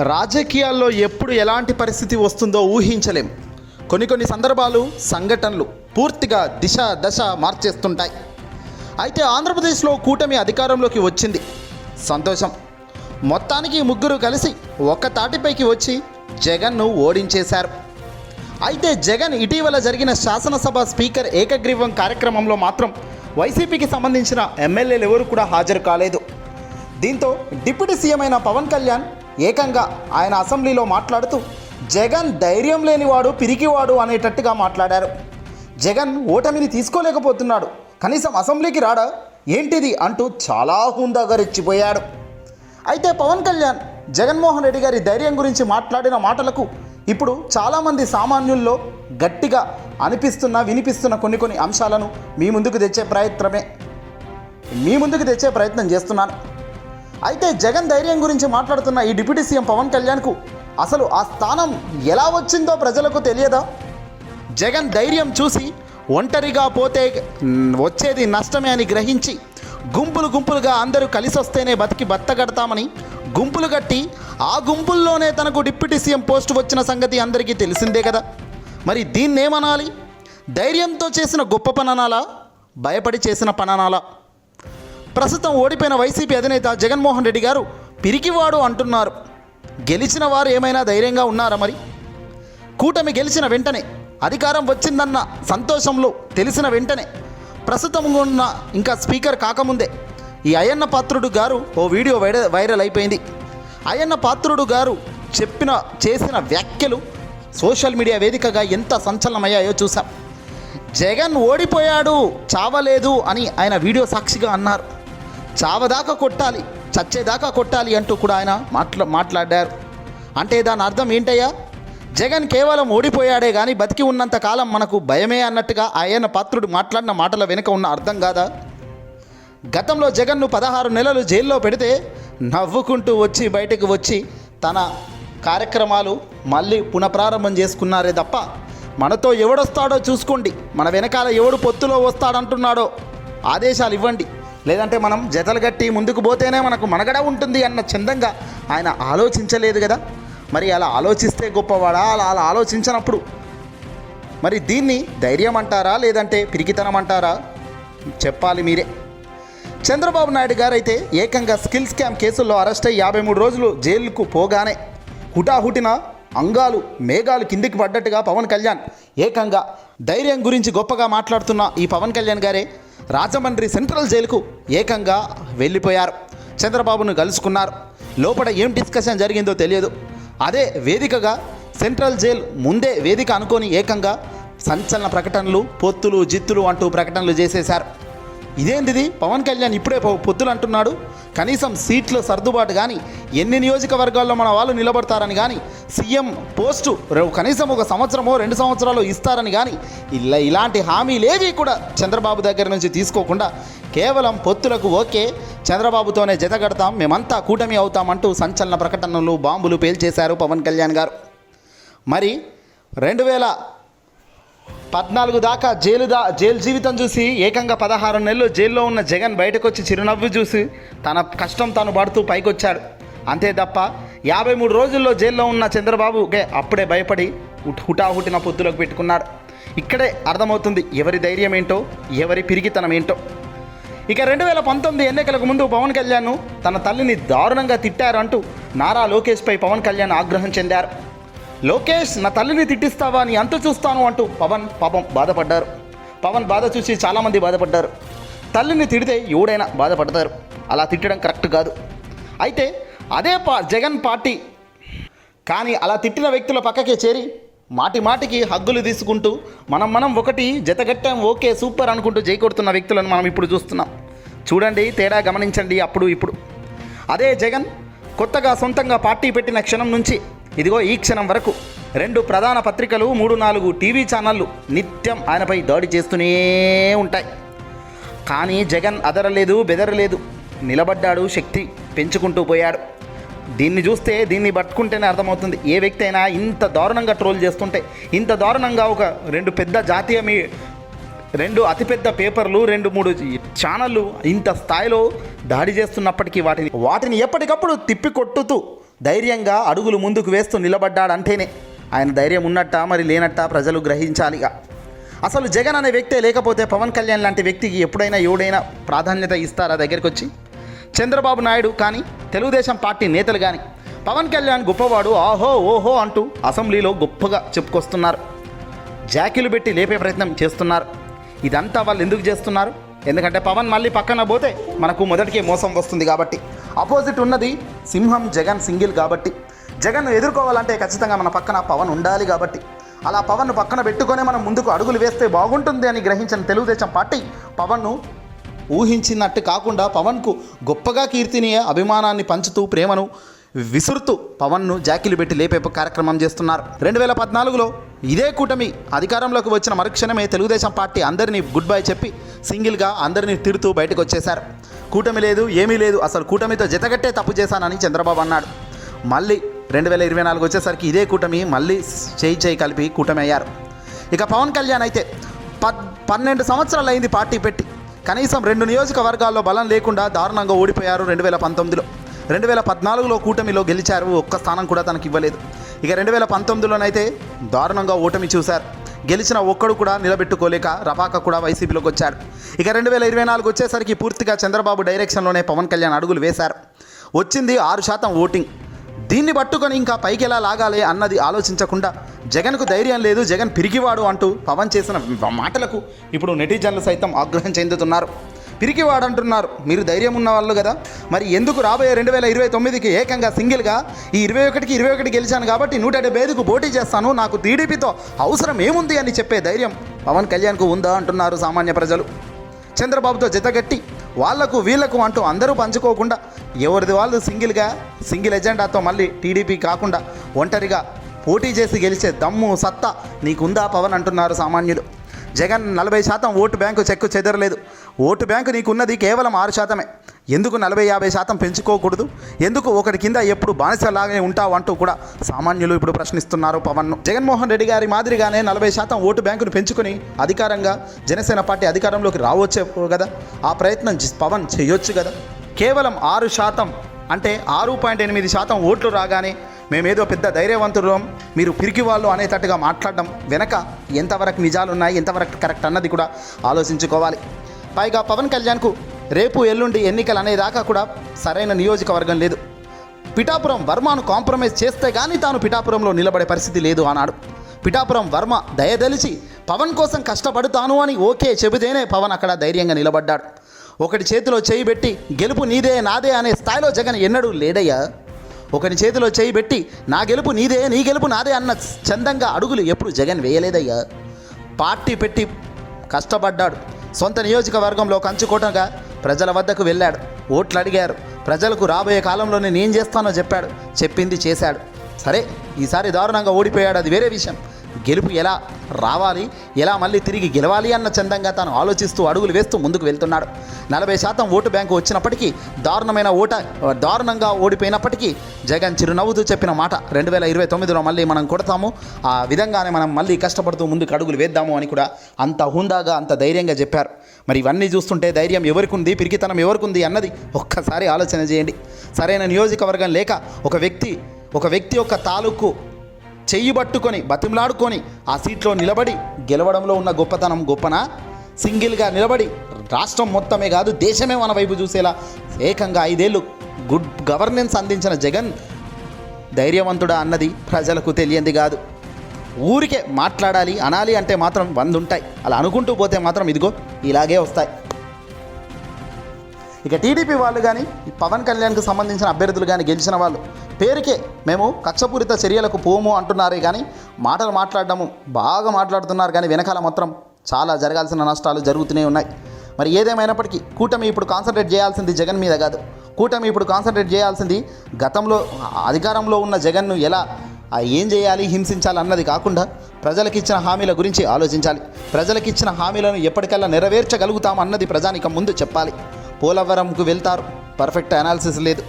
రాజకీయాల్లో ఎప్పుడు ఎలాంటి పరిస్థితి వస్తుందో ఊహించలేం. కొన్ని కొన్ని సందర్భాలు సంఘటనలు పూర్తిగా దిశ దశ మార్చేస్తుంటాయి. అయితే ఆంధ్రప్రదేశ్లో కూటమి అధికారంలోకి వచ్చింది. సంతోషం. మొత్తానికి ముగ్గురు కలిసి ఒక్క తాటిపైకి వచ్చి జగన్ను ఓడించేశారు. అయితే జగన్ ఇటీవల జరిగిన శాసనసభ స్పీకర్ ఏకగ్రీవం కార్యక్రమంలో మాత్రం వైసీపీకి సంబంధించిన ఎమ్మెల్యేలు ఎవరు కూడా హాజరు కాలేదు. దీంతో డిప్యూటీ సీఎం అయిన పవన్ కళ్యాణ్ ఏకంగా ఆయన అసెంబ్లీలో మాట్లాడుతూ జగన్ ధైర్యం లేనివాడు పిరికివాడు అనేటట్టుగా మాట్లాడారు. జగన్ ఓటమిని తీసుకోలేకపోతున్నాడు. కనీసం అసెంబ్లీకి రాడా? ఏంటిది? అంటూ చాలా హుందాగా రెచ్చిపోయాడు అయితే పవన్ కళ్యాణ్ జగన్మోహన్ రెడ్డి గారి ధైర్యం గురించి మాట్లాడిన మాటలకు ఇప్పుడు చాలామంది సామాన్యుల్లో గట్టిగా అనిపిస్తున్న వినిపిస్తున్న కొన్ని కొన్ని అంశాలను మీ ముందుకు తెచ్చే ప్రయత్నమే. మీ ముందుకు తెచ్చే ప్రయత్నం చేస్తున్నాను. అయితే జగన్ ధైర్యం గురించి మాట్లాడుతున్న ఈ డిప్యూటీ సీఎం పవన్ కళ్యాణ్కు అసలు ఆ స్థానం ఎలా వచ్చిందో ప్రజలకు తెలియదా? జగన్ ధైర్యం చూసి ఒంటరిగా పోతే వచ్చేది నష్టమే అని గ్రహించి గుంపులు గుంపులుగా అందరూ కలిసి వస్తేనే బతికి బత్తగడతామని గుంపులు కట్టి ఆ గుంపుల్లోనే తనకు డిప్యూటీ సీఎం పోస్ట్ వచ్చిన సంగతి అందరికీ తెలిసిందే కదా. మరి దీన్నేమనాలి? ధైర్యంతో చేసిన గొప్ప పననాలా? భయపడి చేసిన పననాలా? ప్రస్తుతం ఓడిపోయిన వైసీపీ అధినేత జగన్మోహన్ రెడ్డి గారు పిరికివాడు అంటున్నారు. గెలిచిన వారు ఏమైనా ధైర్యంగా ఉన్నారా మరి? కూటమి గెలిచిన వెంటనే అధికారం వచ్చిందన్న సంతోషంలో తెలిసిన వెంటనే ప్రస్తుతం ఉన్న ఇంకా స్పీకర్ కాకముందే ఈ అయ్యన్న పాత్రుడు గారు ఓ వీడియో వైర వైరల్ అయిపోయింది. అయ్యన్న పాత్రుడు గారు చెప్పిన చేసిన వ్యాఖ్యలు సోషల్ మీడియా వేదికగా ఎంత సంచలనమయ్యాయో చూసాం జగన్ ఓడిపోయాడు చావలేదు అని ఆయన వీడియో సాక్షిగా అన్నారు. చావదాకా కొట్టాలి చచ్చేదాకా కొట్టాలి అంటూ కూడా ఆయన మాట్లా మాట్లాడారు. అంటే దాని అర్థం ఏంటయ్యా? జగన్ కేవలం ఓడిపోయాడే కానీ బతికి ఉన్నంత కాలం మనకు భయమే అన్నట్టుగా ఆయన పాత్రుడు మాట్లాడిన మాటల వెనుక ఉన్న అర్థం కాదా? గతంలో జగన్ను పదహారు నెలలు జైల్లో పెడితే నవ్వుకుంటూ వచ్చి బయటకు వచ్చి తన కార్యక్రమాలు మళ్ళీ పునఃప్రారంభం చేసుకున్నారే తప్ప మనతో ఎవడొస్తాడో చూసుకోండి. మన వెనకాల ఎవడు పొత్తులో వస్తాడంటున్నాడో ఆదేశాలు ఇవ్వండి. లేదంటే మనం జతలు కట్టి ముందుకు పోతేనే మనకు మనగడ ఉంటుంది అన్న చందంగా ఆయన ఆలోచించలేదు కదా? మరి అలా ఆలోచిస్తే గొప్పవాడా? అలా అలా ఆలోచించినప్పుడు మరి దీన్ని ధైర్యం అంటారా? లేదంటే పిరికితనం అంటారా? చెప్పాలి మీరే. చంద్రబాబు నాయుడు గారైతే ఏకంగా స్కిల్ స్కామ్ కేసుల్లో అరెస్ట్ అయ్యి యాభై మూడు రోజులు జైలుకు పోగానే హుటాహుటిన అంగాలు మేఘాలు కిందికి పడ్డట్టుగా పవన్ కళ్యాణ్ ఏకంగా ధైర్యం గురించి గొప్పగా మాట్లాడుతున్న ఈ పవన్ కళ్యాణ్ గారే రాజమండ్రి సెంట్రల్ జైలుకు ఏకంగా వెళ్ళిపోయారు. చంద్రబాబును కలుసుకున్నారు. లోపల ఏం డిస్కషన్ జరిగిందో తెలియదు. అదే వేదికగా సెంట్రల్ జైల్ ముందే వేదిక అనుకొని ఏకంగా సంచలన ప్రకటనలు పొత్తులు జిత్తులు అంటూ ప్రకటనలు చేసేశారు. ఇదేంటిది? పవన్ కళ్యాణ్ ఇప్పుడే పొత్తులు అంటున్నాడు. కనీసం సీట్లు సర్దుబాటు కానీ ఎన్ని నియోజకవర్గాల్లో మన వాళ్ళు నిలబడతారని కానీ సీఎం పోస్టు కనీసం ఒక సంవత్సరమో రెండు సంవత్సరాలు ఇస్తారని కానీ ఇలా ఇలాంటి హామీలేవి కూడా చంద్రబాబు దగ్గర నుంచి తీసుకోకుండా కేవలం పొత్తులకు ఓకే చంద్రబాబుతోనే జతగడతాం మేమంతా కూటమి అవుతామంటూ సంచలన ప్రకటనలు బాంబులు పేల్చేశారు పవన్ కళ్యాణ్ గారు. మరి రెండు వేల పద్నాలుగు దాకా జైలు దా జైలు జీవితం చూసి ఏకంగా పదహారు నెలలు జైల్లో ఉన్న జగన్ బయటకు వచ్చి చిరునవ్వు చూసి తన కష్టం తాను పడుతూ పైకొచ్చాడు. అంతే తప్ప యాభై మూడు రోజుల్లో జైల్లో ఉన్న చంద్రబాబు అప్పుడే భయపడి హుటాహుటిన పొత్తులోకి పెట్టుకున్నాడు. ఇక్కడే అర్థమవుతుంది ఎవరి ధైర్యం ఏంటో ఎవరి పిరిగితనం ఏంటో. ఇక రెండు వేల పంతొమ్మిది ఎన్నికలకు ముందు పవన్ కళ్యాణ్ తన తల్లిని దారుణంగా తిట్టారంటూ నారా లోకేష్పై పవన్ కళ్యాణ్ ఆగ్రహం చెందారు. లోకేష్ నా తల్లిని తిట్టిస్తావా నీ అంత చూస్తాను అంటూ పవన్ పాపం బాధపడ్డారు. పవన్ బాధ చూసి చాలామంది బాధపడ్డారు. తల్లిని తిడితే ఎవడైనా బాధపడతారు. అలా తిట్టడం కరెక్ట్ కాదు. అయితే అదే పా జగన్ పార్టీ. కానీ అలా తిట్టిన వ్యక్తుల పక్కకే చేరి మాటి మాటికి హగ్గులు తీసుకుంటూ మనం మనం ఒకటి జతగట్టాం ఓకే సూపర్ అనుకుంటూ జై కొడుతున్న వ్యక్తులను మనం ఇప్పుడు చూస్తున్నాం. చూడండి తేడా గమనించండి అప్పుడు ఇప్పుడు. అదే జగన్ కొత్తగా సొంతంగా పార్టీ పెట్టిన క్షణం నుంచి ఇదిగో ఈ క్షణం వరకు రెండు ప్రధాన పత్రికలు మూడు నాలుగు టీవీ ఛానళ్ళు నిత్యం ఆయనపై దాడి చేస్తూనే ఉంటాయి. కానీ జగన్ అదరలేదు బెదరలేదు. నిలబడ్డాడు శక్తి పెంచుకుంటూ పోయాడు. దీన్ని చూస్తే దీన్ని పట్టుకుంటేనే అర్థమవుతుంది. ఏ వ్యక్తి అయినా ఇంత దారుణంగా ట్రోల్ చేస్తుంటే ఇంత దారుణంగా ఒక రెండు పెద్ద జాతీయ మీ రెండు అతిపెద్ద పేపర్లు రెండు మూడు ఛానళ్ళు ఇంత స్థాయిలో దాడి చేస్తున్నప్పటికీ వాటిని వాటిని ఎప్పటికప్పుడు తిప్పి కొట్టుతూ ధైర్యంగా అడుగులు ముందుకు వేస్తూ నిలబడ్డాడంటేనే. ఆయన ధైర్యం ఉన్నట్ట మరి లేనట్ట ప్రజలు గ్రహించాలిగా అసలు జగన్ అనే వ్యక్తే లేకపోతే పవన్ కళ్యాణ్ లాంటి వ్యక్తికి ఎప్పుడైనా ఎవడైనా ప్రాధాన్యత ఇస్తారా దగ్గరికి వచ్చి చంద్రబాబు నాయుడు కానీ తెలుగుదేశం పార్టీ నేతలు కానీ పవన్ కళ్యాణ్ గొప్పవాడు ఆహో ఓహో అంటూ అసెంబ్లీలో గొప్పగా చెప్పుకొస్తున్నారు. జాకీలు పెట్టి లేపే ప్రయత్నం చేస్తున్నారు. ఇదంతా వాళ్ళు ఎందుకు చేస్తున్నారు? ఎందుకంటే పవన్ మళ్ళీ పక్కన పోతే మనకు మొదటికే మోసం వస్తుంది కాబట్టి. అపోజిట్ ఉన్నది సింహం జగన్ సింగిల్ కాబట్టి. జగన్ ఎదుర్కోవాలంటే ఖచ్చితంగా మన పక్కన పవన్ ఉండాలి కాబట్టి. అలా పవన్ను పక్కన పెట్టుకొని మనం ముందుకు అడుగులు వేస్తే బాగుంటుంది అని గ్రహించిన తెలుగుదేశం పార్టీ పవన్ను ఊహించినట్టు కాకుండా పవన్కు గొప్పగా కీర్తిని అభిమానాన్ని పంచుతూ ప్రేమను విసురుతూ పవన్ను జాకిలు పెట్టి లేపే కార్యక్రమం చేస్తున్నారు. రెండు వేల పద్నాలుగులో ఇదే కూటమి అధికారంలోకి వచ్చిన మరుక్షణమే తెలుగుదేశం పార్టీ అందరినీ గుడ్ బై చెప్పి సింగిల్గా అందరినీ తిడుతూ బయటకు వచ్చేశారు. కూటమి లేదు ఏమీ లేదు. అసలు కూటమితో జతగట్టే తప్పు చేశానని చంద్రబాబు అన్నాడు. మళ్ళీ రెండు వేల ఇరవై నాలుగు వచ్చేసరికి ఇదే కూటమి మళ్ళీ చేయి చేయి కలిపి కూటమి అయ్యారు ఇక పవన్ కళ్యాణ్ అయితే పద్ పన్నెండు సంవత్సరాలు అయింది పార్టీ పెట్టి. కనీసం రెండు నియోజకవర్గాల్లో బలం లేకుండా దారుణంగా ఓడిపోయారు రెండు వేల పంతొమ్మిదిలో. రెండు వేల పద్నాలుగులో కూటమిలో గెలిచారు ఒక్క స్థానం కూడా తనకి ఇవ్వలేదు ఇక రెండు వేల పంతొమ్మిదిలోనైతే దారుణంగా ఓటమి చూశారు. గెలిచిన ఒక్కడు కూడా నిలబెట్టుకోలేక రపాక కూడా వైసీపీలోకి వచ్చాడు ఇక రెండు వేల ఇరవై నాలుగు వచ్చేసరికి పూర్తిగా చంద్రబాబు డైరెక్షన్లోనే పవన్ కళ్యాణ్ అడుగులు వేశారు. వచ్చింది ఆరు శాతం ఓటింగ్. దీన్ని పట్టుకొని ఇంకా పైకి ఎలా లాగాలి అన్నది ఆలోచించకుండా జగన్కు ధైర్యం లేదు జగన్ పిరిగివాడు అంటూ పవన్ చేసిన మాటలకు ఇప్పుడు నెటిజన్లు సైతం ఆగ్రహం చెందుతున్నారు. పిరికివాడు అంటున్నారు మీరు ధైర్యం ఉన్న వాళ్ళు కదా. మరి ఎందుకు రాబోయే రెండు వేల ఇరవై తొమ్మిదికి ఏకంగా సింగిల్గా ఈ ఇరవై ఒకటికి ఇరవై ఒకటి గెలిచాను కాబట్టి నూట డెబ్బై ఐదుకు పోటీ చేస్తాను. నాకు టీడీపీతో అవసరం ఏముంది అని చెప్పే ధైర్యం పవన్ కళ్యాణ్కు ఉందా అంటున్నారు సామాన్య ప్రజలు. చంద్రబాబుతో జతగట్టి వాళ్ళకు వీళ్ళకు అంటూ అందరూ పంచుకోకుండా ఎవరిది వాళ్ళు సింగిల్గా సింగిల్ ఎజెండాతో మళ్ళీ టీడీపీ కాకుండా ఒంటరిగా పోటీ చేసి గెలిచే దమ్ము సత్తా నీకుందా పవన్ అంటున్నారు సామాన్యులు. జగన్ నలభై శాతం ఓటు బ్యాంకు చెక్కు చెదరలేదు. ఓటు బ్యాంకు నీకున్నది కేవలం ఆరు శాతమే. ఎందుకు నలభై యాభై శాతం పెంచుకోకూడదు? ఎందుకు ఒకటి కింద ఎప్పుడు బానిసలాగే ఉంటావు అంటూ కూడా సామాన్యులు ఇప్పుడు ప్రశ్నిస్తున్నారు పవన్ను జగన్మోహన్ రెడ్డి గారి మాదిరిగానే నలభై శాతం ఓటు బ్యాంకును పెంచుకొని అధికారంగా జనసేన పార్టీ అధికారంలోకి రావచ్చే కదా? ఆ ప్రయత్నం పవన్ చేయొచ్చు కదా? కేవలం ఆరు శాతం అంటే ఆరు పాయింట్ ఎనిమిది శాతం ఓట్లు రాగానే మేమేదో పెద్ద ధైర్యవంతులం మీరు పిరికి వాళ్ళు అనేటట్టుగా మాట్లాడడం వెనక ఎంతవరకు నిజాలున్నాయి ఎంతవరకు కరెక్ట్ అన్నది కూడా ఆలోచించుకోవాలి. పైగా పవన్ కళ్యాణ్కు రేపు ఎల్లుండి ఎన్నికలు అనేదాకా కూడా సరైన నియోజకవర్గం లేదు. పిఠాపురం వర్మను కాంప్రమైజ్ చేస్తే కానీ తాను పిఠాపురంలో నిలబడే పరిస్థితి లేదు అన్నాడు. పిఠాపురం వర్మ దయదలిచి పవన్ కోసం కష్టపడతాను అని ఓకే చెబితేనే పవన్ అక్కడ ధైర్యంగా నిలబడ్డాడు. ఒకటి చేతిలో చేయి పెట్టి గెలుపు నీదే నాదే అనే స్థాయిలో జగన్ ఎన్నడూ లేడయ్యా. ఒకని చేతిలో చేయి పెట్టి నా గెలుపు నీదే నీ గెలుపు నాదే అన్న చందంగా అడుగులు ఎప్పుడు జగన్ వేయలేదయ్యా. పార్టీ పెట్టి కష్టపడ్డాడు. సొంత నియోజకవర్గంలో కంచుకోటగా ప్రజల వద్దకు వెళ్ళాడు. ఓట్లు అడిగారు. ప్రజలకు రాబోయే కాలంలోనే నేను చేస్తానో చెప్పాడు. చెప్పింది చేశాడు. సరే ఈసారి దారుణంగా ఓడిపోయాడు. అది వేరే విషయం. గెలుపు ఎలా రావాలి ఎలా మళ్ళీ తిరిగి గెలవాలి అన్న చందంగా తాను ఆలోచిస్తూ అడుగులు వేస్తూ ముందుకు వెళ్తున్నాడు. నలభై శాతం ఓటు బ్యాంకు వచ్చినప్పటికీ దారుణమైన ఓట దారుణంగా ఓడిపోయినప్పటికీ జగన్ చిరునవ్వుతూ చెప్పిన మాట రెండు వేల ఇరవై తొమ్మిదిలో మళ్ళీ మనం కొడతాము. ఆ విధంగానే మనం మళ్ళీ కష్టపడుతూ ముందుకు అడుగులు వేద్దాము అని కూడా అంత హుందాగా అంత ధైర్యంగా చెప్పారు. మరి ఇవన్నీ చూస్తుంటే ధైర్యం ఎవరికి ఉంది పిరికితనం ఎవరికి ఉంది అన్నది ఒక్కసారి ఆలోచన చేయండి. సరైన నియోజకవర్గం లేక ఒక వ్యక్తి ఒక వ్యక్తి యొక్క తాలూకు చెయ్యి పట్టుకొని బతిమలాడుకొని ఆ సీట్లో నిలబడి గెలవడంలో ఉన్న గొప్పతనం గొప్పనా? సింగిల్గా నిలబడి రాష్ట్రం మొత్తమే కాదు దేశమే మన వైపు చూసేలా ఏకంగా ఐదేళ్ళు గుడ్ గవర్నెన్స్ అందించిన జగన్ ధైర్యవంతుడా అన్నది ప్రజలకు తెలియంది కాదు. ఊరికే మాట్లాడాలి అనాలి అంటే మాత్రం వంద ఉంటాయి అలా అనుకుంటూ పోతే మాత్రం ఇదిగో ఇలాగే వస్తాయి. ఇక టీడీపీ వాళ్ళు కానీ పవన్ కళ్యాణ్కి సంబంధించిన అభ్యర్థులు కానీ గెలిచిన వాళ్ళు పేరుకే మేము కక్షపూరిత చర్యలకు పోము అంటున్నారే కానీ మాటలు మాట్లాడడము బాగా మాట్లాడుతున్నారు కానీ వెనకాల మాత్రం చాలా జరగాల్సిన నష్టాలు జరుగుతూనే ఉన్నాయి. మరి ఏదేమైనప్పటికీ కూటమి ఇప్పుడు కాన్సన్ట్రేట్ చేయాల్సింది జగన్ మీద కాదు. కూటమి ఇప్పుడు కాన్సన్ట్రేట్ చేయాల్సింది గతంలో అధికారంలో ఉన్న జగన్ను ఎలా ఏం చేయాలి హింసించాలి అన్నది కాకుండా ప్రజలకు ఇచ్చిన హామీల గురించి ఆలోచించాలి. ప్రజలకు ఇచ్చిన హామీలను ఎప్పటికల్లా నెరవేర్చగలుగుతాం అన్నది ప్రజానికం ముందు చెప్పాలి. పోలవరంకు వెళ్తారు. పర్ఫెక్ట్ అనాలిసిస్ లేదు.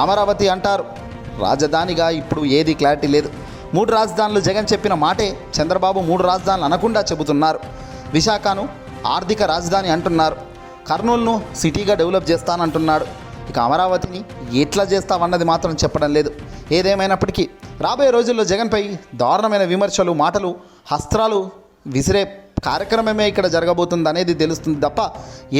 అమరావతి అంటారు. రాజధానిగా ఇప్పుడు ఏది క్లారిటీ లేదు. మూడు రాజధానులు జగన్ చెప్పిన మాటే చంద్రబాబు మూడు రాజధానులు అనకుండా చెబుతున్నారు. విశాఖను ఆర్థిక రాజధాని అంటున్నారు. కర్నూలును సిటీగా డెవలప్ చేస్తానంటున్నాడు. ఇక అమరావతిని ఎట్లా చేస్తామన్నది మాత్రం చెప్పడం లేదు. ఏదేమైనప్పటికీ రాబోయే రోజుల్లో జగన్పై దారుణమైన విమర్శలు మాటలు హస్త్రాలు విసిరే కార్యక్రమమే ఇక్కడ జరగబోతుంది అనేది తెలుస్తుంది తప్ప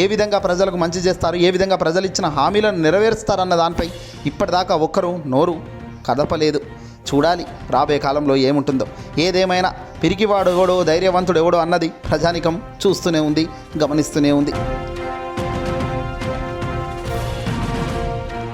ఏ విధంగా ప్రజలకు మంచి చేస్తారు ఏ విధంగా ప్రజలు ఇచ్చిన హామీలను నెరవేరుస్తారన్న దానిపై ఇప్పటిదాకా ఒక్కరు నోరు కదపలేదు. చూడాలి రాబోయే కాలంలో ఏముంటుందో. ఏదేమైనా పిరికివాడు ఎవడో ధైర్యవంతుడు ఎవడో అన్నది ప్రజానికం చూస్తూనే ఉంది గమనిస్తూనే ఉంది.